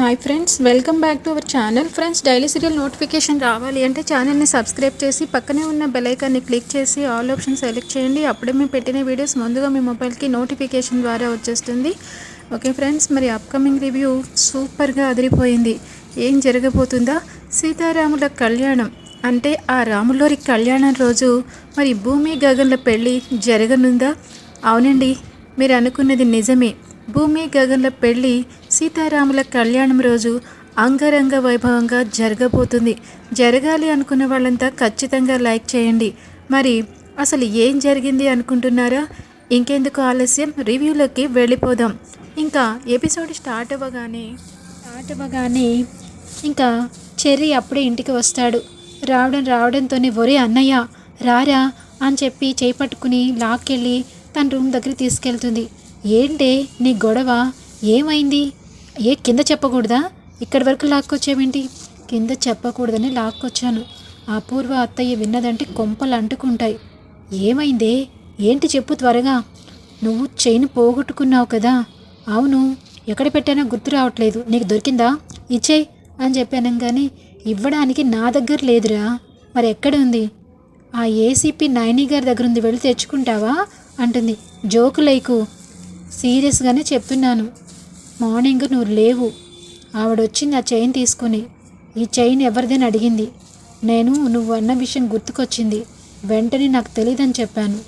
Hi friends welcome back to our channel friends daily serial notification రావాలి అంటే ఛానల్ని subscribe చేసి పక్కనే ఉన్న బెలైకాన్ని క్లిక్ చేసి ఆల్ ఆప్షన్ సెలెక్ట్ చేయండి. అప్పుడే మేము పెట్టిన వీడియోస్ ముందుగా మీ మొబైల్కి నోటిఫికేషన్ ద్వారా వచ్చేస్తుంది. ఓకే ఫ్రెండ్స్ మరి అప్కమింగ్ రివ్యూ సూపర్గా అదిరిపోయింది. ఏం జరగబోతుందా? సీతారాముల కళ్యాణం. అంటే ఆ రాములోరి కళ్యాణం రోజు మరి భూమి గగన్ల పెళ్ళి జరగనుందా? అవునండి మీరు అనుకున్నది నిజమే. భూమి గగన్ల పెళ్ళి సీతారాముల కళ్యాణం రోజు అంగరంగ వైభవంగా జరగబోతుంది. జరగాలి అనుకున్న వాళ్ళంతా ఖచ్చితంగా లైక్ చేయండి. మరి అసలు ఏం జరిగింది అనుకుంటున్నారా? ఇంకెందుకు ఆలస్యం? రివ్యూలోకి వెళ్ళిపోదాం. ఇంకా ఎపిసోడ్ స్టార్ట్ అవ్వగానే స్టార్ట్ అవ్వగానే ఇంకా చెర్రీ అప్పుడే ఇంటికి వస్తాడు. రావడం రావడంతోనే ఒరే అన్నయ్య రారా అని చెప్పి చేయి పట్టుకుని లాక్కెళ్ళి తన రూమ్ దగ్గర తీసుకెళ్తుంది. ఏంటే నీ గొడవ? ఏమైంది? ఏ కింద చెప్పకూడదా? ఇక్కడి వరకు లాక్కొచ్చేవేంటి? కింద చెప్పకూడదని లాక్కొచ్చాను. అపూర్వ అత్తయ్య విన్నదంటే కొంపలు అంటుకుంటాయి. ఏమైందే? ఏంటి చెప్పు త్వరగా. నువ్వు చైన్ పోగొట్టుకున్నావు కదా. అవును ఎక్కడ పెట్టానో గుర్తు రావట్లేదు. నీకు దొరికిందా? ఇచ్చేయ్ అని చెప్పాను కానీ ఇవ్వడానికి నా దగ్గర లేదురా. మరి ఎక్కడ ఉంది? ఆ ఏసీపీ నైని గారి దగ్గర ఉంది వెళ్ళి తెచ్చుకుంటావా? అంటుంది. జోకు లేకు. సీరియస్గానే చెప్తున్నాను. మార్నింగ్ నువ్వు లేవు. ఆవిడొచ్చి నా చైన్ తీసుకుని ఈ చైన్ ఎవరిదని అడిగింది. నేను నువ్వు అన్న విషయం గుర్తుకొచ్చింది. వెంటనే నాకు తెలియదని చెప్పాను.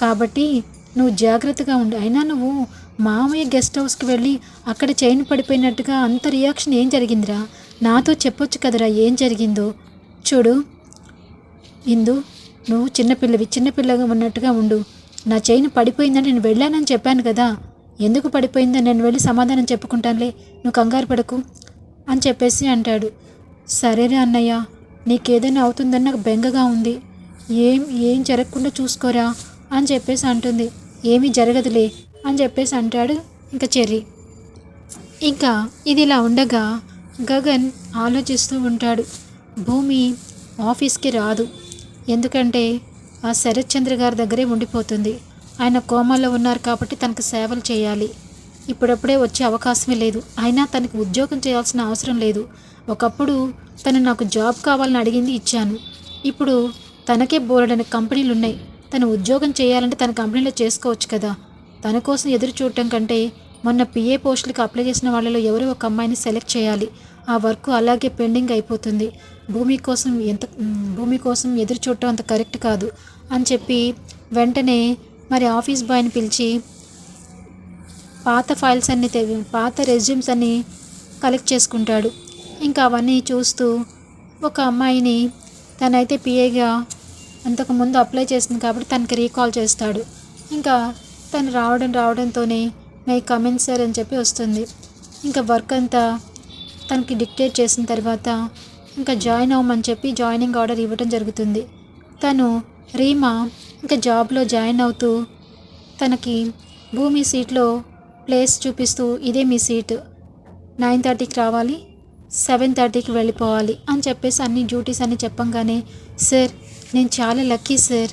కాబట్టి నువ్వు జాగ్రత్తగా ఉండు. అయినా నువ్వు మామయ్య గెస్ట్ హౌస్కి వెళ్ళి అక్కడ చైన్ పడిపోయినట్టుగా అంత రియాక్షన్ ఏం జరిగిందిరా? నాతో చెప్పొచ్చు కదరా ఏం జరిగిందో. చూడు ఇందు నువ్వు చిన్నపిల్లవి చిన్నపిల్లగా ఉన్నట్టుగా ఉండు. నా చైన్ పడిపోయిందని నేను వెళ్ళానని చెప్పాను కదా. ఎందుకు పడిపోయిందో నేను వెళ్ళి సమాధానం చెప్పుకుంటానులే నువ్వు కంగారు పడకు అని చెప్పేసి అంటాడు. సరేరే అన్నయ్య నీకేదైనా అవుతుందని నాకు బెంగగా ఉంది. ఏం ఏం జరగకుండా చూసుకోరా అని చెప్పేసి అంటుంది. ఏమీ జరగదులే అని చెప్పేసి అంటాడు ఇంకా చెర్రీ. ఇంకా ఇది ఇలా ఉండగా గగన్ ఆలోచిస్తూ ఉంటాడు. భూమి ఆఫీస్కి రాదు. ఎందుకంటే ఆ శరత్ చంద్ర గారి దగ్గరే ఉండిపోతుంది. ఆయన కోమాలో ఉన్నారు కాబట్టి తనకు సేవలు చేయాలి. ఇప్పుడప్పుడే వచ్చే అవకాశమే లేదు. అయినా తనకు ఉద్యోగం చేయాల్సిన అవసరం లేదు. ఒకప్పుడు తను నాకు జాబ్ కావాలని అడిగింది ఇచ్చాను. ఇప్పుడు తనకే బోలెడని కంపెనీలు ఉన్నాయి తను ఉద్యోగం చేయాలంటే తన కంపెనీలో చేసుకోవచ్చు కదా. తన కోసం ఎదురు చూడటం కంటే మొన్న పిఏ పోస్టులకు అప్లై చేసిన వాళ్ళలో ఎవరో ఒక అమ్మాయిని సెలెక్ట్ చేయాలి. ఆ వర్క్ అలాగే పెండింగ్ అయిపోతుంది. భూమి కోసం ఎంత భూమి కోసం ఎదురు చూడటం అంత కరెక్ట్ కాదు అని చెప్పి వెంటనే మరి ఆఫీస్ బాయ్ని పిలిచి పాత ఫైల్స్ అన్ని తె పాత రెజ్యూమ్స్ అన్ని కలెక్ట్ చేసుకుంటాడు. ఇంకా అవన్నీ చూస్తూ ఒక అమ్మాయిని తనైతే పిఏగా అంతకుముందు అప్లై చేసింది కాబట్టి తనకి రీకాల్ చేస్తాడు. ఇంకా తను రావడం రావడంతోనే మై కమెంట్ సార్ అని చెప్పి వస్తుంది. ఇంకా వర్క్ అంతా తనకి డిక్టేట్ చేసిన తర్వాత ఇంకా జాయిన్ అవ్వమని చెప్పి జాయినింగ్ ఆర్డర్ ఇవ్వడం జరుగుతుంది. తను రీమా ఇంకా జాబ్లో జాయిన్ అవుతూ తనకి భూమి సీట్లో ప్లేస్ చూపిస్తూ ఇదే మీ సీట్. నైన్ థర్టీకి రావాలి సెవెన్ థర్టీకి వెళ్ళిపోవాలి అని చెప్పేసి అన్ని డ్యూటీస్ అన్ని చెప్పంగానే సార్ నేను చాలా లక్కీ సార్.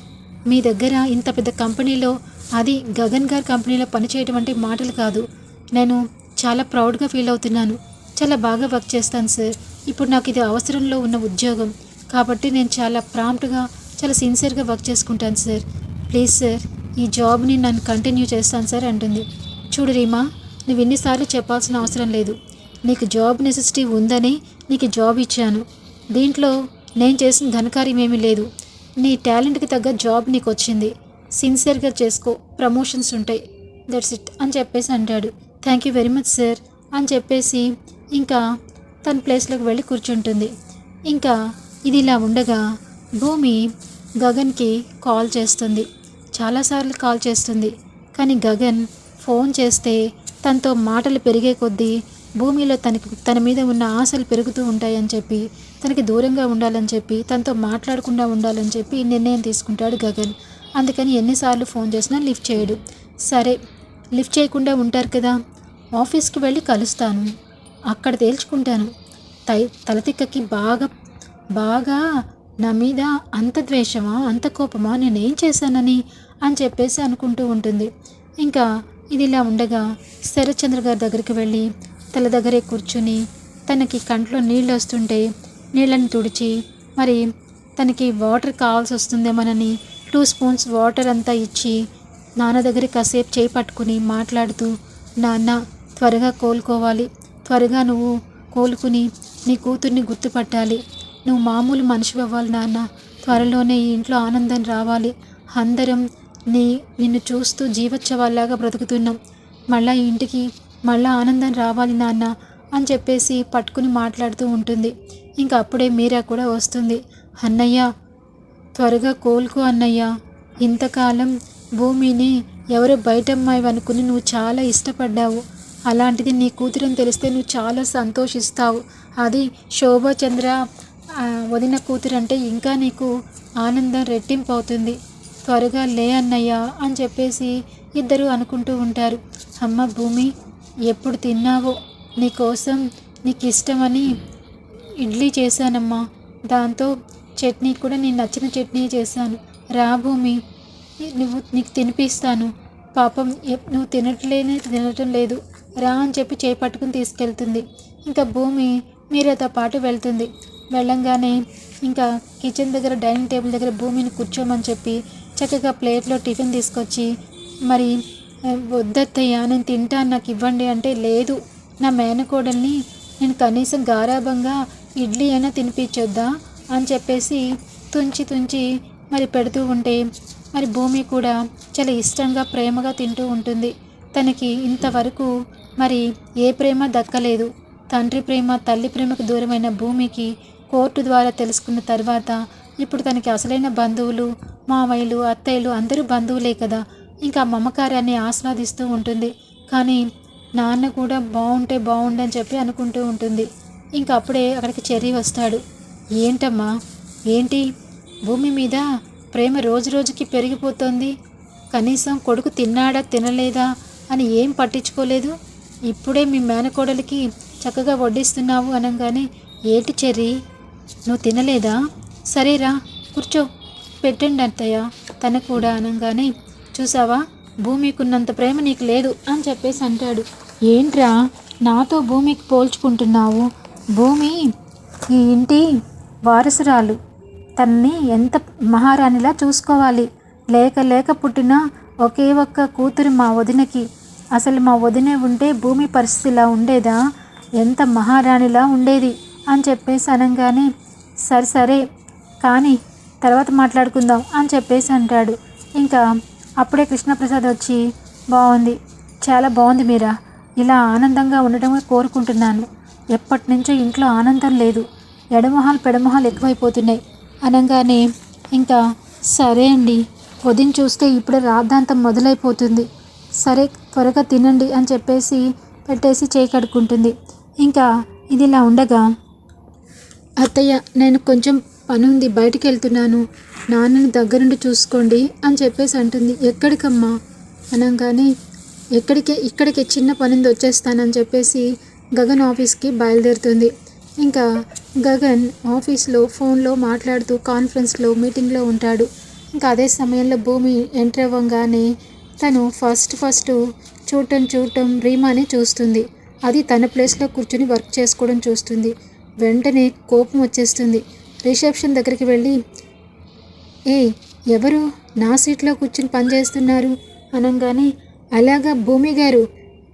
మీ దగ్గర ఇంత పెద్ద కంపెనీలో అది గగన్ గారి కంపెనీలో పనిచేయడం అంటే మాటలు కాదు. నేను చాలా ప్రౌడ్గా ఫీల్ అవుతున్నాను. చాలా బాగా వర్క్ చేస్తాను సార్. ఇప్పుడు నాకు ఇది అవసరంలో ఉన్న ఉద్యోగం. కాబట్టి నేను చాలా ప్రాంప్ట్గా చాలా సిన్సియర్గా వర్క్ చేసుకుంటాను సార్ ప్లీజ్ సార్ ఈ జాబ్ని నన్ను కంటిన్యూ చేస్తాను సార్ అంటుంది. చూడు రీమా నువ్వు ఎన్నిసార్లు చెప్పాల్సిన అవసరం లేదు. నీకు జాబ్ నెసెసిటీ ఉందని నీకు జాబ్ ఇచ్చాను. దీంట్లో నేను చేసిన ఘనకార్యం ఏమీ లేదు. నీ టాలెంట్కి తగ్గ జాబ్ నీకు వచ్చింది. సిన్సియర్గా చేసుకో ప్రమోషన్స్ ఉంటాయి. దట్స్ ఇట్ అని చెప్పేసి అంటాడు. Thank you very much sir అని చెప్పేసి ఇంకా తన ప్లేస్లోకి వెళ్ళి కూర్చుంటుంది. ఇంకా ఇది ఇలా ఉండగా భూమి గగన్కి కాల్ చేస్తుంది. చాలాసార్లు కాల్ చేస్తుంది. కానీ గగన్ ఫోన్ చేస్తే తనతో మాటలు పెరిగే కొద్దీ భూమిలో తనకి తన మీద ఉన్న ఆశలు పెరుగుతూ ఉంటాయని చెప్పి తనకి దూరంగా ఉండాలని చెప్పి తనతో మాట్లాడకుండా ఉండాలని చెప్పి నిర్ణయం తీసుకుంటాడు గగన్. అందుకని ఎన్నిసార్లు ఫోన్ చేసినా లిఫ్ట్ చేయడు. సరే లిఫ్ట్ చేయకుండా ఉంటారు కదా. ఆఫీస్కి వెళ్ళి కలుస్తాను. అక్కడ తేల్చుకుంటాను. తై తలతిక్కకి బాగా బాగా నా మీద అంత ద్వేషమా అంత కోపమా నేనేం చేశానని అని చెప్పేసి అనుకుంటూ ఉంటుంది. ఇంకా ఇది ఇలా ఉండగా శరత్చంద్ర గారి దగ్గరికి వెళ్ళి తల దగ్గరే కూర్చుని తనకి కంట్లో నీళ్ళు వస్తుంటే నీళ్ళని తుడిచి మరి తనకి వాటర్ కావాల్సి వస్తుందేమోనని టూ స్పూన్స్ వాటర్ అంతా ఇచ్చి నాన్న దగ్గర కాసేపు చేయి పట్టుకుని మాట్లాడుతూ నాన్న త్వరగా కోలుకోవాలి. త్వరగా నువ్వు కోలుకుని నీ కూతుర్ని గుర్తుపట్టాలి. నువ్వు మామూలు మనిషి అవ్వాలి నాన్న. త్వరలోనే ఈ ఇంట్లో ఆనందం రావాలి. అందరం నీ నిన్ను చూస్తూ జీవోత్సవాల్లాగా బ్రతుకుతున్నాం. మళ్ళా ఇంటికి మళ్ళా ఆనందం రావాలి నాన్న అని చెప్పేసి పట్టుకుని మాట్లాడుతూ ఉంటుంది. ఇంకా అప్పుడే మీరా కూడా వస్తుంది. అన్నయ్య త్వరగా కోలుకో అన్నయ్య. ఇంతకాలం భూమిని ఎవరో బయట అమ్మాయి అనుకుని నువ్వు చాలా ఇష్టపడ్డావు. అలాంటిది నీ కూతురని తెలిస్తే నువ్వు చాలా సంతోషిస్తావు. అది శోభచంద్ర వదిన కూతురు అంటే ఇంకా నీకు ఆనందం రెట్టింపు అవుతుంది త్వరగా లే అన్నయ్య అని చెప్పేసి ఇద్దరు అనుకుంటూ ఉంటారు. అమ్మ భూమి ఎప్పుడు తిన్నావో? నీకోసం నీకు ఇష్టమని ఇడ్లీ చేశానమ్మా. దాంతో చట్నీ కూడా నేను నచ్చిన చట్నీ చేశాను. రా భూమి నువ్వు నీకు తినిపిస్తాను. పాపం నువ్వు తినట్లేనే తినటం లేదు. రా అని చెప్పి చేపట్టుకుని తీసుకెళ్తుంది. ఇంకా భూమి మీరతో పాటు వెళ్తుంది. వెళ్ళంగానే ఇంకా కిచెన్ దగ్గర డైనింగ్ టేబుల్ దగ్గర భూమిని కూర్చోమని చెప్పి చక్కగా ప్లేట్లో టిఫిన్ తీసుకొచ్చి మరి "ఆ, వద్దత్తయ్యా నేను తింటాను నాకు ఇవ్వండి అంటే లేదు. నా మేనకోడల్ని నేను కనీసం గారాబంగా ఇడ్లీ అయినా తినిపించొద్దా? అని చెప్పేసి తుంచి తుంచి మరి పెడుతూ ఉంటే మరి భూమి కూడా చాలా ఇష్టంగా ప్రేమగా తింటూ ఉంటుంది. తనకి ఇంతవరకు మరి ఏ ప్రేమ దక్కలేదు. తండ్రి ప్రేమ తల్లి ప్రేమకు దూరమైన భూమికి కోర్టు ద్వారా తెలుసుకున్న తర్వాత ఇప్పుడు తనకి అసలైన బంధువులు మామయ్యలు అత్తయ్యలు అందరూ బంధువులే కదా. ఇంకా ఆ మమకారాన్ని ఆస్వాదిస్తూ ఉంటుంది. కానీ నాన్న కూడా బాగుంటే బాగుండని చెప్పి అనుకుంటూ ఉంటుంది. ఇంకా అప్పుడే అక్కడికి చెర్రీ వస్తాడు. ఏంటమ్మా? ఏంటి? భూమి మీద ప్రేమ రోజు రోజుకి పెరిగిపోతుంది. కనీసం కొడుకు తిన్నాడా తినలేదా అని ఏం పట్టించుకోలేదు? ఇప్పుడే మీ మేనకోడలికి చక్కగా వడ్డిస్తున్నావు అనగానే ఏంటి చెర్రీ? నువ్వు తినలేదా? సరేరా కూర్చో. పెట్టండి అత్తయ్య తన కూడా అనగానే చూసావా? భూమికున్నంత ప్రేమ నీకు లేదు అని చెప్పేసి అంటాడు. ఏంట్రా నాతో భూమికి పోల్చుకుంటున్నావు? భూమి ఈ ఇంటి వారసురాలు. తన్ని ఎంత మహారాణిలా చూసుకోవాలి. లేక లేక పుట్టిన ఒకే ఒక్క కూతురు మా వదినకి. అసలు మా వదినే ఉంటే భూమి పరిస్థితి ఇలా ఉండేదా? ఎంత మహారాణిలా ఉండేది. అని చెప్పేసి అనగానే సరే సరే కానీ తర్వాత మాట్లాడుకుందాం అని చెప్పేసి అంటాడు. ఇంకా అప్పుడే కృష్ణప్రసాద్ వచ్చి బాగుంది చాలా బాగుంది మీరా ఇలా ఆనందంగా ఉండటమే కోరుకుంటున్నాను. ఎప్పటి నుంచో ఇంట్లో ఆనందం లేదు ఎడమొహాలు పెడమొహాలు ఎక్కువైపోతున్నాయి. అనగానే ఇంకా సరే అండి ఉదయం చూస్తే ఇప్పుడే రాద్ధాంతం మొదలైపోతుంది. సరే త్వరగా తినండి అని చెప్పేసి పెట్టేసి చేయి కడుక్కుంటుంది ఇంకా ఇది ఇలా ఉండగా అత్తయ్య నేను కొంచెం పని ఉంది బయటికి వెళ్తున్నాను నాన్నని దగ్గరుండి చూసుకోండి అని చెప్పేసి అంటుంది. ఎక్కడికమ్మా? అనగానే ఎక్కడికి ఇక్కడికి చిన్న పని ఉంది వచ్చేస్తానని చెప్పేసి గగన్ ఆఫీస్కి బయలుదేరుతుంది. ఇంకా గగన్ ఆఫీస్లో ఫోన్లో మాట్లాడుతూ కాన్ఫరెన్స్లో మీటింగ్లో ఉంటాడు. ఇంకా అదే సమయంలో భూమి ఎంటర్ అవ్వగానే తను ఫస్ట్ ఫస్ట్ చూడటం చూడటం రీమాని చూస్తుంది. అది తన ప్లేస్లో కూర్చుని వర్క్ చేసుకోవడం చూస్తుంది. వెంటనే కోపం వచ్చేస్తుంది. రిసెప్షన్ దగ్గరికి వెళ్ళి ఏ ఎవరు? నా సీట్లో కూర్చుని పనిచేస్తున్నారు అనగానే అలాగా భూమి గారు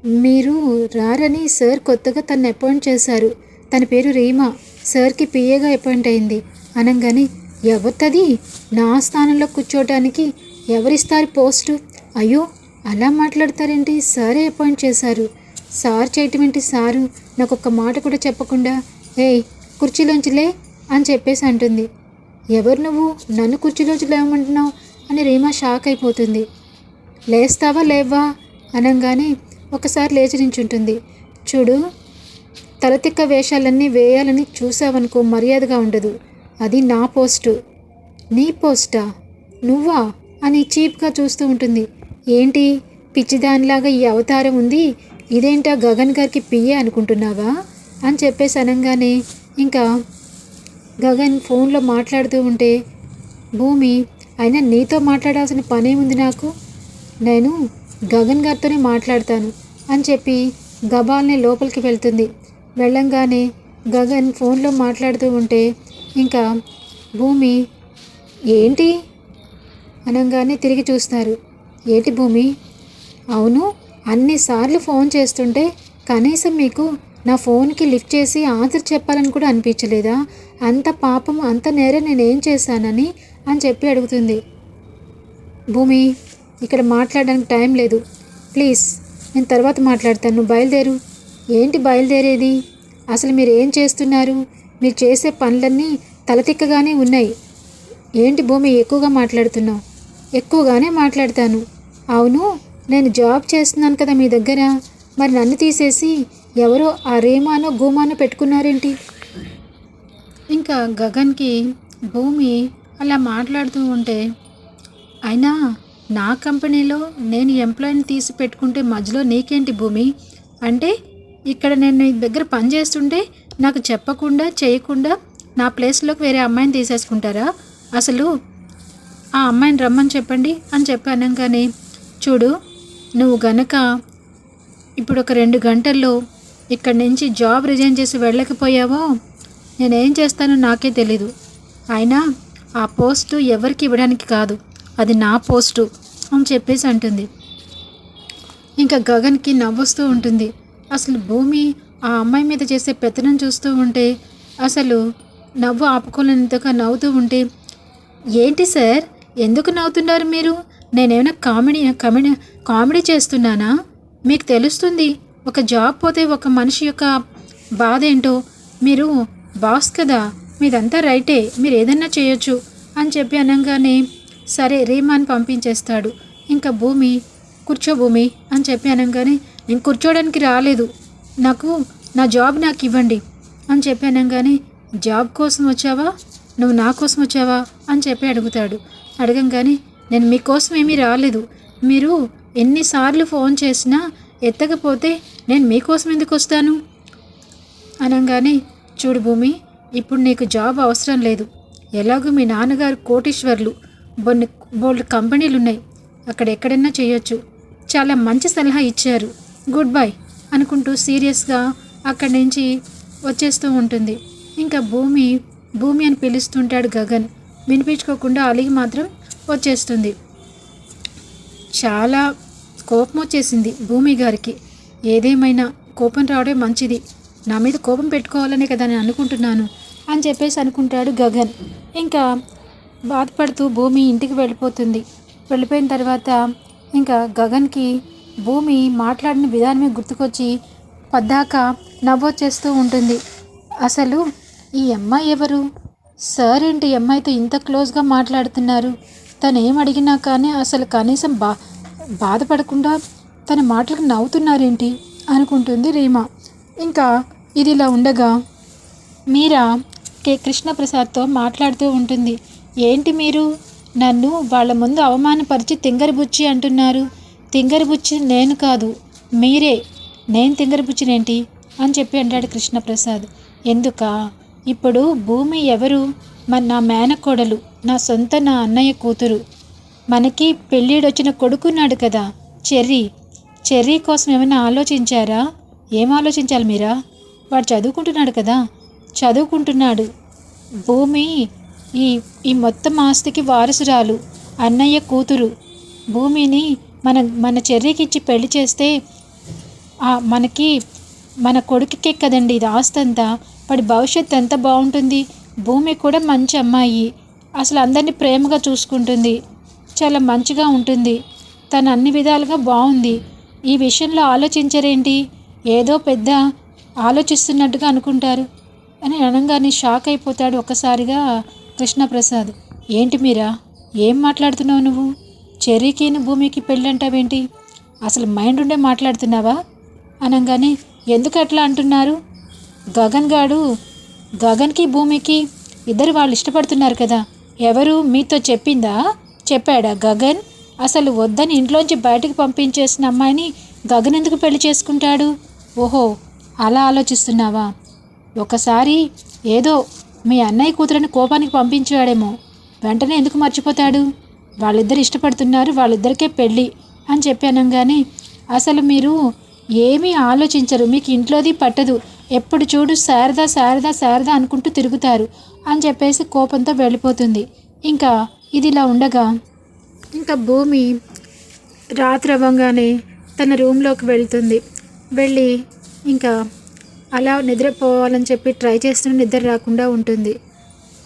మీరు రారని సార్ కొత్తగా తను అపాయింట్ చేశారు. తన పేరు రీమా. సార్కి పిఏగా అపాయింట్ అయింది. అనగానే ఎవరిది నా స్థానంలో కూర్చోవడానికి ఎవరిస్తారు పోస్టు? అయ్యో అలా మాట్లాడతారేంటి? సారే అపాయింట్ చేశారు. సార్ చేయటం ఏంటి సారు? నాకు ఒక్క మాట కూడా చెప్పకుండా ఏయ్ కుర్చీలోంచి లే అని చెప్పేసి అంటుంది. ఎవరు నువ్వు? నన్ను కుర్చీలోంచి లేవమంటున్నావు? అని రీమా షాక్ అయిపోతుంది. లేస్తావా లేవా అనగానే ఒకసారి లేచి నించుంటుంది. చూడు తలతిక్క వేషాలన్నీ వేయాలని చూసావనుకో మర్యాదగా ఉండదు. అది నా పోస్టు. నీ పోస్టా? నువ్వా? అని చీప్గా చూస్తూ ఉంటుంది. ఏంటి? పిచ్చిదానిలాగా ఈ అవతారం ఉంది? ఇదేంటా గగన్ గారికి పియ్యే అనుకుంటున్నావా? అని చెప్పేసి అనగానే ఇంకా గగన్ ఫోన్లో మాట్లాడుతూ ఉంటే భూమి అయినా నీతో మాట్లాడాల్సిన పనే ఉంది నాకు? నేను గగన్ గారితోనే మాట్లాడతాను అని చెప్పి గబాల్ని లోపలికి వెళ్తుంది. వెళ్ళంగానే గగన్ ఫోన్లో మాట్లాడుతూ ఉంటే ఇంకా భూమి ఏంటి? అనగానే తిరిగి చూస్తారు. ఏంటి భూమి? అవును అన్నిసార్లు ఫోన్ చేస్తుంటే కనీసం మీకు నా ఫోన్కి లిఫ్ట్ చేసి ఆన్సర్ చెప్పాలని కూడా అనిపించలేదా? అంత పాపం అంత నేరం నేనేం చేశానని అని చెప్పి అడుగుతుంది. భూమి ఇక్కడ మాట్లాడడానికి టైం లేదు. ప్లీజ్ నేను తర్వాత మాట్లాడతాను. నువ్వు బయలుదేరు. ఏంటి బయలుదేరేది? అసలు మీరు ఏం చేస్తున్నారు? మీరు చేసే పనులన్నీ తలతిక్కగానే ఉన్నాయి. ఏంటి భూమి ఎక్కువగా మాట్లాడుతున్నావు? ఎక్కువగానే మాట్లాడతాను. అవును నేను జాబ్ చేస్తున్నాను కదా మీ దగ్గర. మరి నన్ను తీసేసి ఎవరో ఆ రేమానో గోమానో పెట్టుకున్నారేంటి? ఇంకా గగన్కి భూమి అలా మాట్లాడుతూ ఉంటే అయినా నా కంపెనీలో నేను ఎంప్లాయీని తీసి పెట్టుకుంటే మధ్యలో నీకేంటి భూమి? అంటే ఇక్కడ నేను నీ దగ్గర పని చేస్తుంటే నాకు చెప్పకుండా చేయకుండా నా ప్లేస్లోకి వేరే అమ్మాయిని తీసేసుకుంటారా? అసలు ఆ అమ్మాయిని రమ్మని చెప్పండి అని చెప్పాను కానీ చూడు నువ్వు గనక ఇప్పుడు ఒక రెండు గంటల్లో ఇక్కడి నుంచి జాబ్ రిజైన్ చేసి వెళ్ళకపోయావో? నేనేం చేస్తానో నాకే తెలీదు. అయినా ఆ పోస్టు ఎవరికి ఇవ్వడానికి కాదు. అది నా పోస్టు అని చెప్పేసి అంటుంది. ఇంకా గగన్కి నవ్వుస్తూ ఉంటుంది. అసలు భూమి ఆ అమ్మాయి మీద చేసే పెత్తనం చూస్తూ ఉంటే అసలు నవ్వు ఆపుకోలేనంతగా నవ్వుతూ ఉంటే ఏంటి సార్? ఎందుకు నవ్వుతున్నారు మీరు? నేనేమైనా కామెడీ కామెడీ కామెడీ చేస్తున్నానా? మీకు తెలుస్తుంది ఒక జాబ్ పోతే ఒక మనిషి యొక్క బాధ ఏంటో మీరు బాస్ కదా మీదంతా రైటే మీరు ఏదన్నా చేయొచ్చు అని చెప్పి అనగానే సరే రీమాన్ పంపించేస్తాడు. ఇంకా భూమి కూర్చో భూమి అని చెప్పి అనగానే నేను కూర్చోడానికి రాలేదు. నాకు నా జాబ్ నాకు ఇవ్వండి అని చెప్పి అనగానే జాబ్ కోసం వచ్చావా? నువ్వు నా కోసం వచ్చావా? అని చెప్పి అడుగుతాడు. అడగంగానే నేను మీకోసం ఏమీ రాలేదు. మీరు ఎన్నిసార్లు ఫోన్ చేసినా ఎత్తకపోతే నేను మీకోసం ఎందుకు వస్తాను? అనగానే చూడు భూమి ఇప్పుడు నీకు జాబ్ అవసరం లేదు. ఎలాగో మీ నాన్నగారు కోటీశ్వర్లు. బొన్ని బోల్డ్ కంపెనీలు ఉన్నాయి అక్కడ ఎక్కడైనా చేయొచ్చు. చాలా మంచి సలహా ఇచ్చారు. గుడ్ బై అనుకుంటూ సీరియస్గా అక్కడి నుంచి వచ్చేస్తూ ఉంటుంది. ఇంకా భూమి భూమి అని పిలుస్తుంటాడు గగన్. వినిపించుకోకుండా అలిగి మాత్రం వచ్చేస్తుంది. చాలా కోపం వచ్చేసింది భూమి గారికి. ఏదేమైనా కోపం రావడం మంచిది. నా మీద కోపం పెట్టుకోవాలనే కదా నేను అనుకుంటున్నాను అని చెప్పేసి అనుకుంటాడు గగన్. ఇంకా బాధపడుతూ భూమి ఇంటికి వెళ్ళిపోతుంది. వెళ్ళిపోయిన తర్వాత ఇంకా గగన్కి భూమి మాట్లాడిన విధానమే గుర్తుకొచ్చి పద్దాక నవ్వొచ్చేస్తూ ఉంటుంది. అసలు ఈ అమ్మాయి ఎవరు? సార్ ఏంటి అమ్మాయితో ఇంత క్లోజ్గా మాట్లాడుతున్నారు? తను ఏం అడిగినా కానీ అసలు కనీసం బా బాధపడకుండా తన మాటలకు నవ్వుతున్నారేంటి? అనుకుంటుంది రీమా. ఇంకా ఇది ఇలా ఉండగా మీరా కే కృష్ణప్రసాద్తో మాట్లాడుతూ ఉంటుంది. ఏంటి మీరు? నన్ను వాళ్ళ ముందు అవమానపరిచి తింగరబుచ్చి అంటున్నారు. తింగరబుచ్చి నేను కాదు మీరే. నేను తింగరబుచ్చినేంటి? అని చెప్పి అంటాడు కృష్ణప్రసాద్. ఎందుక? ఇప్పుడు భూమి ఎవరు? మన నా మేనకోడలు నా సొంత నా అన్నయ్య కూతురు. మనకి పెళ్ళిడొచ్చిన కొడుకున్నాడు కదా చెర్రీ. చెర్రీ కోసం ఏమైనా ఆలోచించారా? ఏం ఆలోచించాలి మీరా? వాడు చదువుకుంటున్నాడు కదా చదువుకుంటున్నాడు. భూమి ఈ ఈ మొత్తం ఆస్తికి వారసురాలు అన్నయ్య కూతురు. భూమిని మన మన చెర్రీకి ఇచ్చి పెళ్ళి చేస్తే మనకి మన కొడుకుకే కదండి ఇది ఆస్తి అంతా. వాడి భవిష్యత్తు ఎంత బాగుంటుంది? భూమి కూడా మంచి అమ్మాయి. అసలు అందరినీ ప్రేమగా చూసుకుంటుంది. చాలా మంచిగా ఉంటుంది. తను అన్ని విధాలుగా బాగుంది. ఈ విషయంలో ఆలోచించరేంటి? ఏదో పెద్ద ఆలోచిస్తున్నట్టుగా అనుకుంటారు. అని అనగానే షాక్ అయిపోతాడు ఒక్కసారిగా కృష్ణప్రసాద్. ఏంటి మీరా? ఏం మాట్లాడుతున్నావు నువ్వు? చెర్రీకిని భూమికి పెళ్ళంటావేంటి? అసలు మైండ్ ఉండే మాట్లాడుతున్నావా? అనగానే ఎందుకు అట్లా అంటున్నారు? గగన్ గాడు గగన్కి భూమికి ఇద్దరు వాళ్ళు ఇష్టపడుతున్నారు కదా. ఎవరు? మీతో చెప్పిందా? చెప్పాడా గగన్? అసలు వద్దని ఇంట్లోంచి బయటకు పంపించేసిన అమ్మాయిని గగన్ ఎందుకు పెళ్ళి చేసుకుంటాడు? ఓహో అలా ఆలోచిస్తున్నావా? ఒకసారి ఏదో మీ అన్నయ్య కూతురని కోపానికి పంపించాడేమో. వెంటనే ఎందుకు మర్చిపోతాడు? వాళ్ళిద్దరు ఇష్టపడుతున్నారు వాళ్ళిద్దరికే పెళ్ళి అని చెప్పాను కానీ అసలు మీరు ఏమీ ఆలోచించరు మీకు ఇంట్లోది పట్టదు ఎప్పుడు చూడు శారదా శారదా శారదా అనుకుంటూ తిరుగుతారు అని చెప్పేసి కోపంతో వెళ్ళిపోతుంది. ఇంకా ఇదిలా ఉండగా ఇంకా భూమి రాత్రి అవ్వగానే తన రూమ్లోకి వెళ్తుంది. వెళ్ళి ఇంకా అలా నిద్రపోవాలని చెప్పి ట్రై చేస్తున్న నిద్ర రాకుండా ఉంటుంది.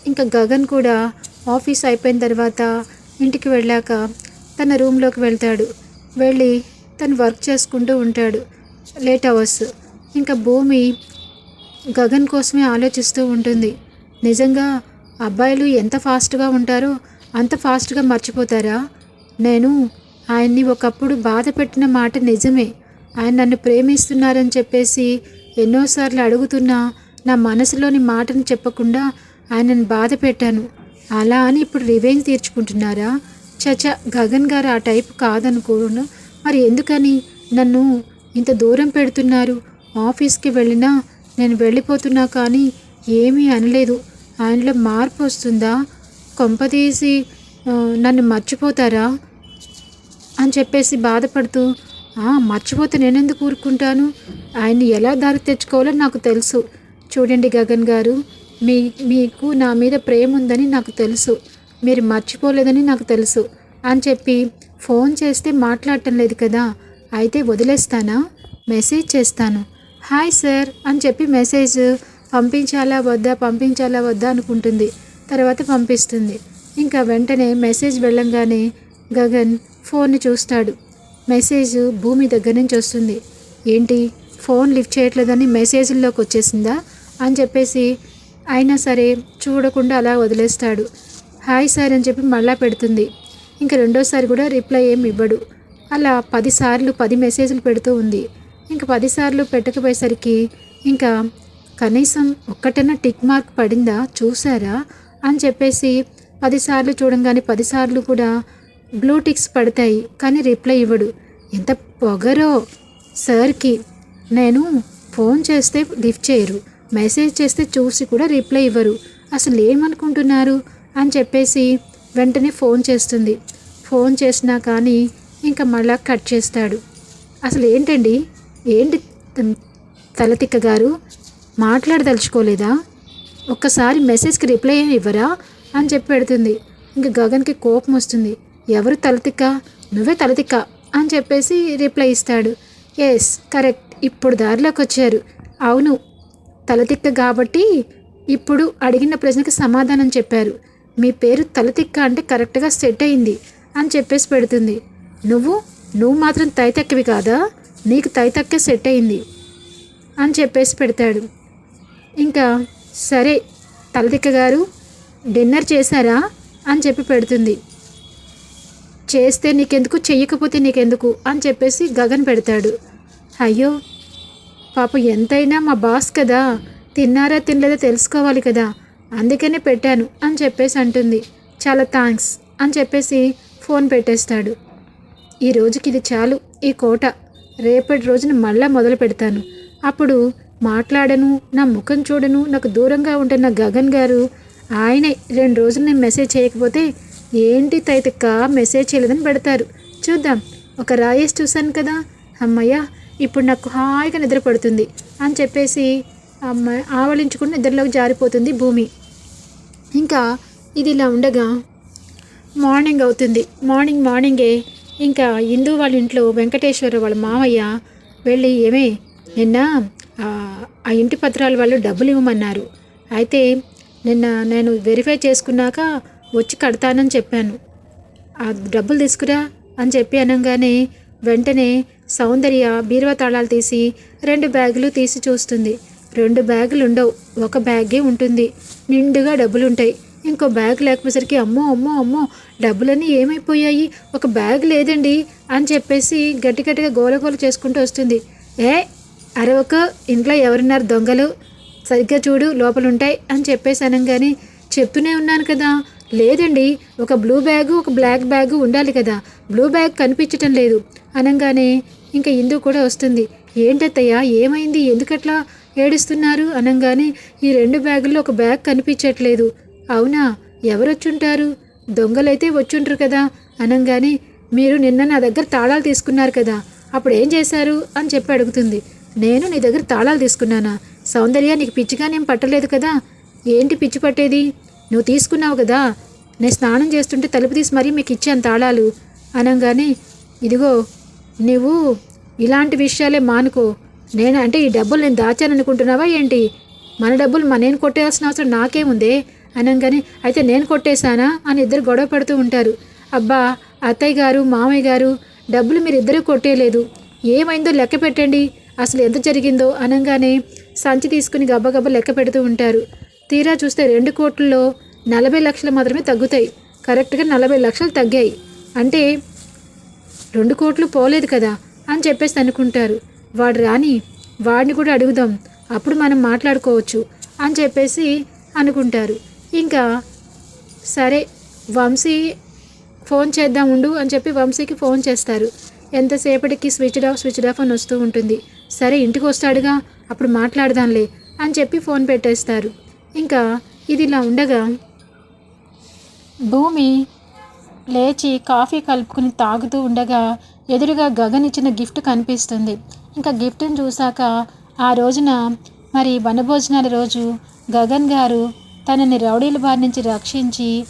ఇంకా గగన్ కూడా ఆఫీస్ అయిపోయిన తర్వాత ఇంటికి వెళ్ళాక తన రూమ్లోకి వెళ్తాడు. వెళ్ళి తను వర్క్ చేసుకుంటూ ఉంటాడు. Late hours. ఇంకా భూమి గగన్ కోసమే ఆలోచిస్తూ ఉంటుంది. నిజంగా అబ్బాయిలు ఎంత ఫాస్ట్గా ఉంటారో అంత ఫాస్ట్గా మర్చిపోతారా? నేను ఆయన్ని ఒకప్పుడు బాధ పెట్టిన మాట నిజమే. ఆయన నన్ను ప్రేమిస్తున్నారని చెప్పేసి ఎన్నోసార్లు అడుగుతున్నా నా మనసులోని మాటను చెప్పకుండా ఆయనను బాధ పెట్టాను. అలా అని ఇప్పుడు రివెంజ్ తీర్చుకుంటున్నారా? చచ గగన్ గారు ఆ టైప్ కాదనుకోను. మరి ఎందుకని? నన్ను ఇంత దూరం పెడుతున్నారు. ఆఫీస్కి వెళ్ళినా నేను వెళ్ళిపోతున్నా కానీ ఏమీ అనలేదు. ఆయనలో మార్పు వస్తుందా? కొంపదీసి నన్ను మర్చిపోతారా? అని చెప్పేసి బాధపడుతూ మర్చిపోతే నేనెందుకు ఊరుకుంటాను? ఆయన్ని ఎలా దారి తెచ్చుకోవాలో నాకు తెలుసు. చూడండి గగన్ గారు మీ మీకు నా మీద ప్రేమ ఉందని నాకు తెలుసు. మీరు మర్చిపోలేదని నాకు తెలుసు. అని చెప్పి ఫోన్ చేస్తే మాట్లాడటం లేదు కదా. అయితే వదిలేస్తానా? మెసేజ్ చేస్తాను. హాయ్ సార్ అని చెప్పి మెసేజ్ పంపించాలా వద్దా? పంపించాలా వద్దా? అనుకుంటుంది. తర్వాత పంపిస్తుంది. ఇంకా వెంటనే మెసేజ్ వెళ్ళంగానే గగన్ ఫోన్ని చూస్తాడు. మెసేజ్ భూమి దగ్గర నుంచి వస్తుంది. ఏంటి? ఫోన్ లిఫ్ట్ చేయట్లేదని మెసేజ్ల్లోకి వచ్చేసిందా? అని చెప్పేసి అయినా సరే చూడకుండా అలా వదిలేస్తాడు. హాయ్ సార్ అని చెప్పి మళ్ళా పెడుతుంది. ఇంకా రెండోసారి కూడా రిప్లై ఏమి ఇవ్వడు. అలా పదిసార్లు పది మెసేజ్లు పెడుతూ ఉంది. ఇంకా పదిసార్లు పెట్టకపోయేసరికి ఇంకా కనీసం ఒక్కటైనా టిక్ మార్క్ పడిందా? చూసారా అని చెప్పేసి పదిసార్లు చూడంగానే పదిసార్లు కూడా బ్లూ టిక్స్ పడతాయి కానీ రిప్లై ఇవ్వడు. ఎంత పొగరో. సార్కి నేను ఫోన్ చేస్తే లిఫ్ట్ చేయరు మెసేజ్ చేస్తే చూసి కూడా రిప్లై ఇవ్వరు. అసలు ఏమనుకుంటున్నారు? అని చెప్పేసి వెంటనే ఫోన్ చేస్తుంది. ఫోన్ చేసినా కానీ ఇంకా మళ్ళా కట్ చేస్తాడు. అసలు ఏంటండి? ఏంటి తలతిక్క గారు మాట్లాడదలుచుకోలేదా? ఒక్కసారి మెసేజ్కి రిప్లై ఇవ్వరా అని చెప్పి పెడుతుంది. ఇంక గగన్కి కోపం వస్తుంది. ఎవరు తలతిక్క? నువ్వే తలతిక్క అని చెప్పేసి రిప్లై ఇస్తాడు. Yes correct. ఇప్పుడు దారిలోకి వచ్చారు. అవును తలతిక్క కాబట్టి ఇప్పుడు అడిగిన ప్రశ్నకి సమాధానం చెప్పారు. మీ పేరు తలతిక్క అంటే కరెక్ట్గా సెట్ అయింది అని చెప్పేసి పెడుతుంది. నువ్వు? నువ్వు మాత్రం తైతక్కవి కాదా? నీకు తైతక్కే సెట్ అయింది అని చెప్పేసి పెడతాడు. ఇంకా సరే తలదిక్క గారు డిన్నర్ చేశారా? అని చెప్పి పెడుతుంది. చేస్తే నీకెందుకు? చెయ్యకపోతే నీకెందుకు? అని చెప్పేసి గగన్ పెడతాడు. అయ్యో పాప ఎంతైనా మా బాస్ కదా. తిన్నారా తినలేదా తెలుసుకోవాలి కదా. అందుకనే పెట్టాను అని చెప్పేసి అంటుంది. చాలా థ్యాంక్స్ అని చెప్పేసి ఫోన్ పెట్టేస్తాడు. ఈ రోజుకి ఇది చాలు ఈ కోట. రేపటి రోజున మళ్ళా మొదలు పెడతాను. అప్పుడు మాట్లాడను నా ముఖం చూడను నాకు దూరంగా ఉంటున్న గగన్ గారు. ఆయనే రెండు రోజులు నేను మెసేజ్ చేయకపోతే ఏంటి తైతక్క మెసేజ్ చేయలేదని పెడతారు. చూద్దాం ఒక రాయేసి చూశాను కదా. అమ్మయ్య ఇప్పుడు నాకు హాయిగా నిద్ర పడుతుంది అని చెప్పేసి అమ్మాయి ఆవలించుకుని నిద్రలోకి జారిపోతుంది భూమి. ఇంకా ఇది ఇలా ఉండగా మార్నింగ్ అవుతుంది. మార్నింగ్ మార్నింగే. ఇంకా హిందూ వాళ్ళ ఇంట్లో వెంకటేశ్వర వాళ్ళ మామయ్య వెళ్ళి ఏమే నిన్న ఆ, ఇంటి పత్రాల వాళ్ళు డబ్బులు ఇవ్వమన్నారు. అయితే నిన్న నేను వెరిఫై చేసుకున్నాక వచ్చి కడతానని చెప్పాను. ఆ డబ్బులు తీసుకురా అని చెప్పి అనగానే వెంటనే సౌందర్య బీరువా తాళాలు తీసి రెండు బ్యాగులు తీసి చూస్తుంది. రెండు బ్యాగులు ఉండవు ఒక బ్యాగే ఉంటుంది. నిండుగా డబ్బులు ఉంటాయి ఇంకో బ్యాగ్ లేకపోయేసరికి అమ్మో అమ్మో అమ్మో డబ్బులన్నీ ఏమైపోయాయి? ఒక బ్యాగ్ లేదండి అని చెప్పేసి గట్టి గట్టిగా గోలగోల చేసుకుంటూ వస్తుంది. ఏ అరవక ఇంట్లో ఎవరున్నారు? దొంగలు. సరిగ్గా చూడు లోపలుంటాయి అని చెప్పేసి కానీ చెప్తూనే ఉన్నాను కదా. లేదండి ఒక బ్లూ బ్యాగు ఒక బ్లాక్ బ్యాగు ఉండాలి కదా. బ్లూ బ్యాగ్ కనిపించటం లేదు. అనగానే ఇంకా ఇందు కూడా వస్తుంది. ఏంటత్తయ్య ఏమైంది? ఎందుకట్లా ఏడుస్తున్నారు? అనగానే ఈ రెండు బ్యాగుల్లో ఒక బ్యాగ్ కనిపించట్లేదు. అవునా? ఎవరొచ్చుంటారు? దొంగలైతే వచ్చుంటారు కదా. అనగానే మీరు నిన్న నా దగ్గర తాళాలు తీసుకున్నారు కదా. అప్పుడు ఏం చేశారు? అని చెప్పి అడుగుతుంది. నేను నీ దగ్గర తాళాలు తీసుకున్నానా? సౌందర్య నీకు పిచ్చిగానేం పట్టలేదు కదా? ఏంటి పిచ్చి పట్టేది? నువ్వు తీసుకున్నావు కదా? నేను స్నానం చేస్తుంటే తలుపు తీసి మరీ మీకు ఇచ్చాను తాళాలు. అనగానే ఇదిగో నువ్వు ఇలాంటి విషయాలే మానుకో. నేను అంటే ఈ డబ్బులు నేను దాచాను అనుకుంటున్నావా ఏంటి? మన డబ్బులు మన నేను కొట్టేయాల్సిన అవసరం నాకేముందే? అనగానే అయితే నేను కొట్టేశానా? అని ఇద్దరు గొడవ పడుతూ ఉంటారు. అబ్బా అత్తయ్య గారు మామయ్య గారు డబ్బులు మీరిద్దరూ కొట్టేయలేదు. ఏమైందో లెక్క పెట్టండి. అసలు ఎంత జరిగిందో అనగానే సంచి తీసుకుని గబ్బగబ్బ లెక్క పెడుతూ ఉంటారు. తీరా చూస్తే రెండు కోట్లలో నలభై లక్షలు మాత్రమే తగ్గుతాయి. కరెక్ట్గా నలభై లక్షలు తగ్గాయి. అంటే రెండు కోట్లు పోలేదు కదా అని చెప్పేసి అనుకుంటారు. వాడు రాని వాడిని కూడా అడుగుదాం అప్పుడు మనం మాట్లాడుకోవచ్చు అని చెప్పేసి అనుకుంటారు. ఇంకా సరే వంశీ ఫోన్ చేద్దాం ఉండు అని చెప్పి వంశీకి ఫోన్ చేస్తారు. ఎంతసేపటికి స్విచ్ ఆఫ్ స్విచ్ ఆఫ్ అని వస్తూ ఉంటుంది. సరే ఇంటికి వస్తాడుగా అప్పుడు మాట్లాడదాంలే అని చెప్పి ఫోన్ పెట్టేస్తారు. ఇంకా ఇది ఇలా ఉండగా భూమి లేచి కాఫీ కలుపుకుని తాగుతూ ఉండగా ఎదురుగా గగన్ ఇచ్చిన గిఫ్ట్ కనిపిస్తుంది. ఇంకా గిఫ్ట్ని చూశాక ఆ రోజున మరి వనభోజనాల రోజు గగన్ గారు తనని రౌడీల బారి నుంచి రక్షించి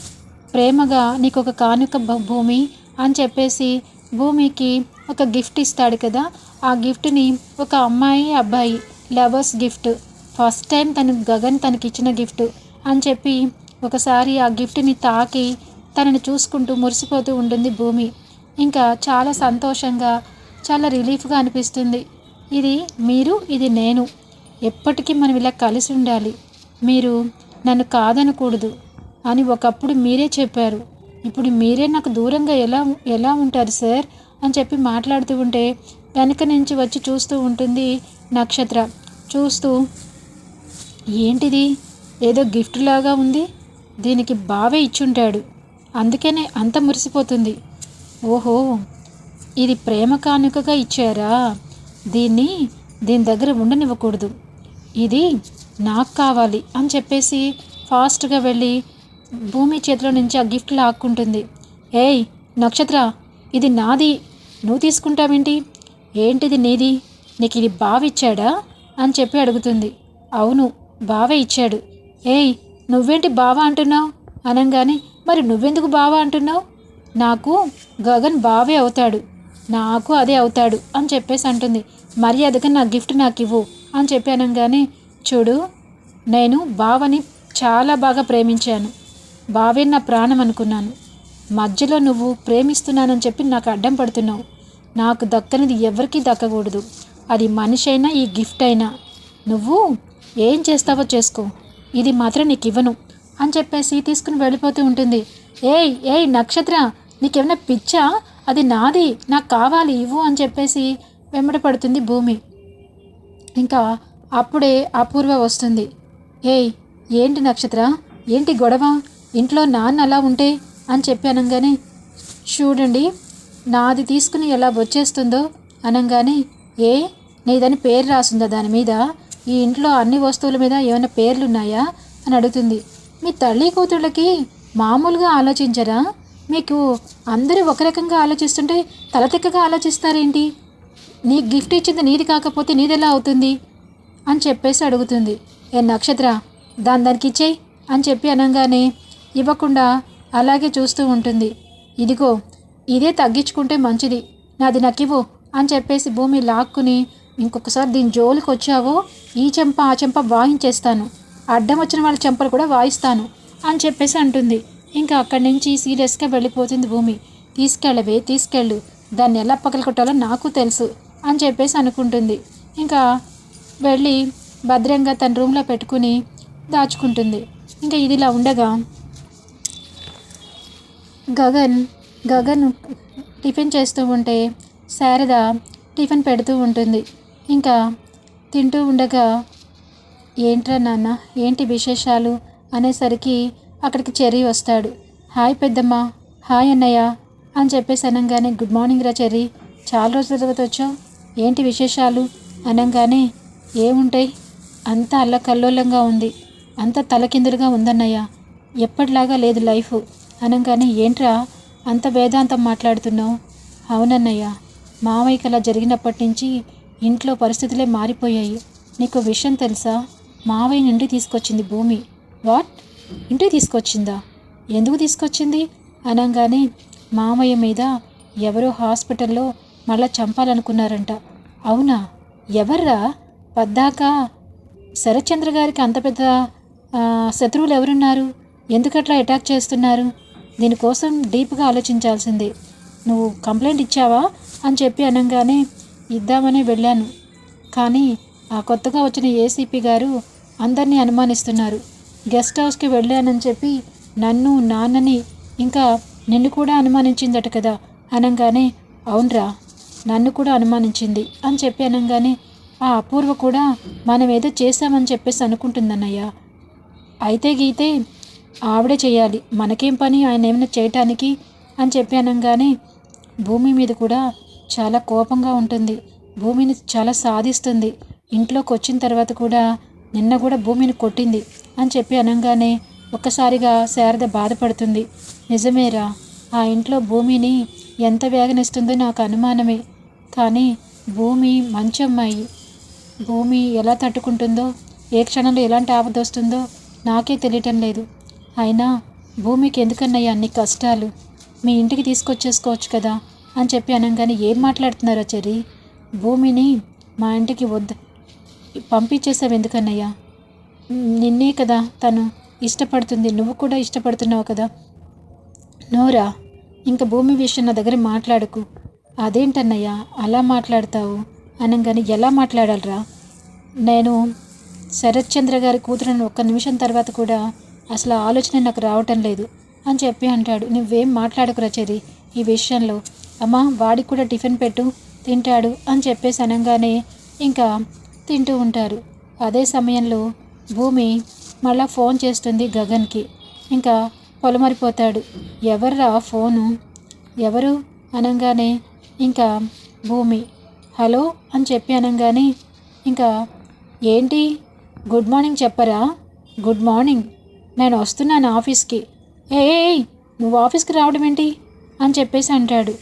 ప్రేమగా నీకు ఒక కానుక భూమి అని చెప్పేసి భూమికి ఒక గిఫ్ట్ ఇస్తాడు కదా ఆ గిఫ్ట్ని ఒక అమ్మాయి అబ్బాయి లవర్స్ గిఫ్ట్. ఫస్ట్ టైం తను గగన్ తనకిచ్చిన గిఫ్ట్ అని చెప్పి ఒకసారి ఆ గిఫ్ట్ని తాకి తనని చూసుకుంటూ మురిసిపోతూ ఉంటుంది భూమి. ఇంకా చాలా సంతోషంగా చాలా రిలీఫ్గా అనిపిస్తుంది. ఇది మీరు ఇది నేను. ఎప్పటికీ మనం ఇలా కలిసి ఉండాలి. మీరు నన్ను కాదనకూడదు అని ఒకప్పుడు మీరే చెప్పారు. ఇప్పుడు మీరే నాకు దూరంగా ఎలా ఎలా ఉంటారు సార్? అని చెప్పి మాట్లాడుతూ ఉంటే వెనక నుంచి వచ్చి చూస్తూ ఉంటుంది నక్షత్ర. చూస్తూ ఏంటిది? ఏదో గిఫ్ట్ లాగా ఉంది. దీనికి బావే ఇచ్చుంటాడు. అందుకనే అంత మురిసిపోతుంది. ఓహో ఇది ప్రేమ కానుకగా ఇచ్చారా? దీన్ని దీని దగ్గర ఉండనివ్వకూడదు. ఇది నాకు కావాలి అని చెప్పేసి ఫాస్ట్గా వెళ్ళి భూమి చేతిలో నుంచి ఆ గిఫ్ట్ లాక్కుంటుంది. ఏయ్ నక్షత్ర ఇది నాది. నువ్వు తీసుకుంటావేంటి? ఏంటిది నీది? నీకు ఇది బావ ఇచ్చాడా అని చెప్పి అడుగుతుంది. అవును బావ ఇచ్చాడు. ఏయ్ నువ్వేంటి బావ అంటున్నావు? అనగానే మరి నువ్వెందుకు బావ అంటున్నావు? నాకు గగన్ బావే అవుతాడు. నాకు అదే అవుతాడు అని చెప్పేసి అంటుంది. మర్యాదగా నా గిఫ్ట్ నాకు ఇవ్వు అని చెప్పి అనగానే చూడు నేను బావని చాలా బాగా ప్రేమించాను. బావే నా ప్రాణం అనుకున్నాను మధ్యలో నువ్వు ప్రేమిస్తున్నానని చెప్పి నాకు అడ్డం పడుతున్నావు. నాకు దక్కనిది ఎవరికీ దక్కకూడదు. అది మనిషి అయినా ఈ గిఫ్ట్ అయినా. నువ్వు ఏం చేస్తావో చేసుకో. ఇది మాత్రం నీకు ఇవ్వను అని చెప్పేసి తీసుకుని వెళ్ళిపోతూ ఉంటుంది. ఏయ్ ఏయ్ నక్షత్ర నీకేమైనా పిచ్చా? అది నాది నాకు కావాలి ఇవ్వు అని చెప్పేసి వెంబడ పడుతుంది భూమి. ఇంకా అప్పుడే అపూర్వ వస్తుంది. ఏయ్ ఏంటి నక్షత్ర? ఏంటి గొడవ? ఇంట్లో నాన్న అలా ఉంటే అని చెప్పి అనగానే చూడండి నాది తీసుకుని ఎలా వచ్చేస్తుందో అనగానే ఏ నీదని పేరు రాసుందా దాని మీద? ఈ ఇంట్లో అన్ని వస్తువుల మీద ఏమైనా పేర్లు ఉన్నాయా అని అడుగుతుంది. మీ తల్లి కూతుళ్ళకి మామూలుగా ఆలోచించరా? మీకు అందరూ ఒక రకంగా ఆలోచిస్తుంటే తలతిక్కగా ఆలోచిస్తారేంటి? నీ గిఫ్ట్ ఇచ్చింది నీది కాకపోతే నీదెలా అవుతుంది? అని చెప్పేసి అడుగుతుంది. ఏ నక్షత్ర దాని దానికి ఇచ్చేయి అని చెప్పి అనగానే ఇవ్వకుండా అలాగే చూస్తూ ఉంటుంది. ఇదిగో ఇదే తగ్గించుకుంటే మంచిది. నాది నకివ్వు అని చెప్పేసి భూమి లాక్కుని ఇంకొకసారి దీని జోలికి వచ్చావో ఈ చెంప ఆ చెంప వాయించేస్తాను. అడ్డం వచ్చిన వాళ్ళ చెంపలు కూడా వాయిస్తాను అని చెప్పేసి అంటుంది. ఇంకా అక్కడి నుంచి సీరియస్గా వెళ్ళిపోతుంది భూమి. తీసుకెళ్ళవే తీసుకెళ్ళు. దాన్ని ఎలా పగలగొట్టాలో నాకు తెలుసు అని చెప్పేసి అనుకుంటుంది. ఇంకా వెళ్ళి భద్రంగా తన రూమ్లో పెట్టుకుని దాచుకుంటుంది. ఇంకా ఇదిలా ఉండగా గగన్ గగన్ టిఫిన్ చేస్తూ ఉంటే శారద టిఫిన్ పెడుతూ ఉంటుంది. ఇంకా తింటూ ఉండగా ఏంట్రా నాన్న ఏంటి విశేషాలు? అనేసరికి అక్కడికి చెర్రీ వస్తాడు. హాయ్ పెద్దమ్మ హాయ్ అన్నయ్య అని చెప్పేసి అనగానే గుడ్ మార్నింగ్ రా చెర్రీ చాలా రోజుల తర్వాత వచ్చావు. ఏంటి విశేషాలు? అనగానే ఏముంటాయి? అంత అల్లకల్లోలంగా ఉంది. అంత తలకిందులుగా ఉందన్నయ్య. ఎప్పటిలాగా లేదు లైఫ్. అనగానే ఏంట్రా అంత వేదాంతం మాట్లాడుతున్నావు? అవునన్నయ్య మామయ్యకి అలా జరిగినప్పటి నుంచి ఇంట్లో పరిస్థితులే మారిపోయాయి. నీకు విషయం తెలుసా? మావయ్యని ఇంటికి తీసుకొచ్చింది భూమి. వాట్? ఇంటికి తీసుకొచ్చిందా? ఎందుకు తీసుకొచ్చింది? అనగానే మామయ్య మీద ఎవరో హాస్పిటల్లో మళ్ళా చంపాలనుకున్నారంట. అవునా? ఎవర్రా? పద్దాక శరత్చంద్ర గారికి అంత పెద్ద శత్రువులు ఎవరున్నారు? ఎందుకట్లా అటాక్ చేస్తున్నారు? దీనికోసం డీప్గా ఆలోచించాల్సింది. నువ్వు కంప్లైంట్ ఇచ్చావా? అని చెప్పి అనగానే ఇద్దామని వెళ్ళాను. కానీ ఆ కొత్తగా వచ్చిన ఏసీపీ గారు అందరినీ అనుమానిస్తున్నారు. గెస్ట్ హౌస్కి వెళ్ళానని చెప్పి నన్ను నాన్నని ఇంకా నిన్ను కూడా అనుమానించిందట కదా అనగానే అవునరా నన్ను కూడా అనుమానించింది అని చెప్పి అనగానే ఆ అపూర్వ కూడా మనం ఏదో చేశామని చెప్పేసి అనుకుంటుందన్నయ్య. అయితే గీతే ఆవిడే చేయాలి. మనకేం పని? ఆయన ఏమైనా చేయటానికి? అని చెప్పి భూమి మీద కూడా చాలా కోపంగా ఉంటుంది. భూమిని చాలా సాధిస్తుంది. ఇంట్లోకి వచ్చిన తర్వాత కూడా నిన్న కూడా భూమిని కొట్టింది అని చెప్పి అనగానే ఒక్కసారిగా శారద బాధపడుతుంది. నిజమేరా ఆ ఇంట్లో భూమిని ఎంత వేగనిస్తుందో నాకు అనుమానమే. కానీ భూమి మంచి అమ్మాయి. భూమి ఎలా తట్టుకుంటుందో ఏ క్షణంలో ఎలాంటి ఆపద వస్తుందో నాకే తెలియటం లేదు. అయినా భూమికి ఎందుకన్నయ్యా అన్ని కష్టాలు? మీ ఇంటికి తీసుకొచ్చేసుకోవచ్చు కదా? అని చెప్పి అనగానే ఏం మాట్లాడుతున్నారో చెరి భూమిని మా ఇంటికి వద్ద పంపించేసావు ఎందుకన్నయ్యా? నిన్నే కదా తను ఇష్టపడుతుంది నువ్వు కూడా ఇష్టపడుతున్నావు కదా? నోరా ఇంక భూమి విషయం నా దగ్గర మాట్లాడుకు. అదేంటన్నయ్యా అలా మాట్లాడతావు? అనగానే ఎలా మాట్లాడాలరా? నేను శరత్చంద్ర గారి కూతురుని ఒక్క నిమిషం తర్వాత కూడా అసలు ఆలోచన నాకు రావటం లేదు అని చెప్పి అంటాడు. నువ్వేం మాట్లాడకురా చెరి ఈ విషయంలో. అమ్మా వాడికి కూడా టిఫిన్ పెట్టు తింటాడు అని చెప్పేసి అనగానే ఇంకా తింటూ ఉంటారు. అదే సమయంలో భూమి మళ్ళా ఫోన్ చేస్తుంది గగన్కి. ఇంకా పొలమరిపోతాడు. ఎవర్రా ఫోను? ఎవరు? అనగానే ఇంకా భూమి. హలో? అని చెప్పి అనగానే ఇంకా ఏంటి? గుడ్ మార్నింగ్ చెప్పరా? Good morning. నేను వస్తున్నాను ఆఫీస్కి. ఏ నువ్వు ఆఫీస్కి రావడం ఏంటి? అని చెప్పేసి అంటాడు.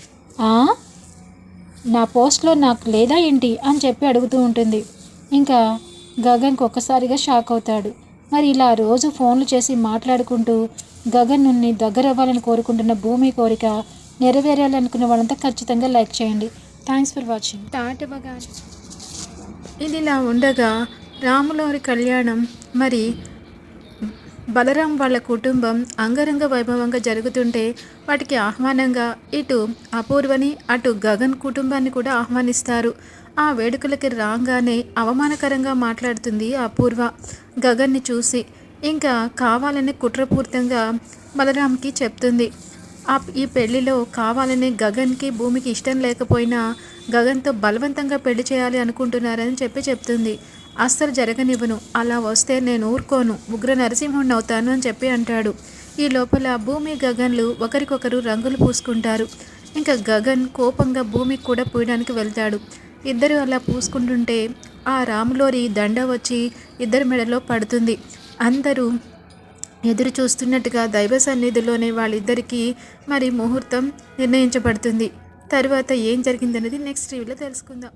నా పోస్ట్లో నాకు లేదా ఏంటి? అని చెప్పి అడుగుతూ ఉంటుంది. ఇంకా గగన్కి ఒక్కసారిగా షాక్ అవుతాడు. మరి ఇలా రోజు ఫోన్లు చేసి మాట్లాడుకుంటూ గగన్ నుండి దగ్గర అవ్వాలని కోరుకుంటున్న భూమి కోరిక నెరవేరాలనుకున్న వాళ్ళంతా ఖచ్చితంగా లైక్ చేయండి. Thanks for watching. తాటివగానే ఇదిలా ఉండగా రాములవారి కళ్యాణం మరి బలరాం వాళ్ళ కుటుంబం అంగరంగ వైభవంగా జరుగుతుంటే వాటికి ఆహ్వానంగా ఇటు అపూర్వని అటు గగన్ కుటుంబాన్ని కూడా ఆహ్వానిస్తారు. ఆ వేడుకలకి రాగానే అవమానకరంగా మాట్లాడుతుంది అపూర్వ. గగన్ని చూసి ఇంకా కావాలని కుట్రపూర్తంగా బలరాంకి చెప్తుంది. ఆ ఈ పెళ్ళిలో కావాలని గగన్కి భూమికి ఇష్టం లేకపోయినా గగన్తో బలవంతంగా పెళ్ళి చేయాలి అనుకుంటున్నారని చెప్పి చెప్తుంది. అస్సలు జరగనివ్వను. అలా వస్తే నేను ఊరుకోను. ఉగ్ర నరసింహుడిని అవుతాను అని చెప్పి అంటాడు. ఈ లోపల భూమి గగన్లు ఒకరికొకరు రంగులు పూసుకుంటారు. ఇంకా గగన్ కోపంగా భూమికి కూడా పూయడానికి వెళ్తాడు. ఇద్దరు అలా పూసుకుంటుంటే ఆ రాములోరి దండ వచ్చి ఇద్దరి మెడలో పడుతుంది. అందరూ ఎదురు చూస్తున్నట్టుగా దైవ సన్నిధిలోనే వాళ్ళిద్దరికీ మరి ముహూర్తం నిర్ణయించబడుతుంది. తర్వాత ఏం జరిగిందనేది నెక్స్ట్ రివ్యూలో తెలుసుకుందాం.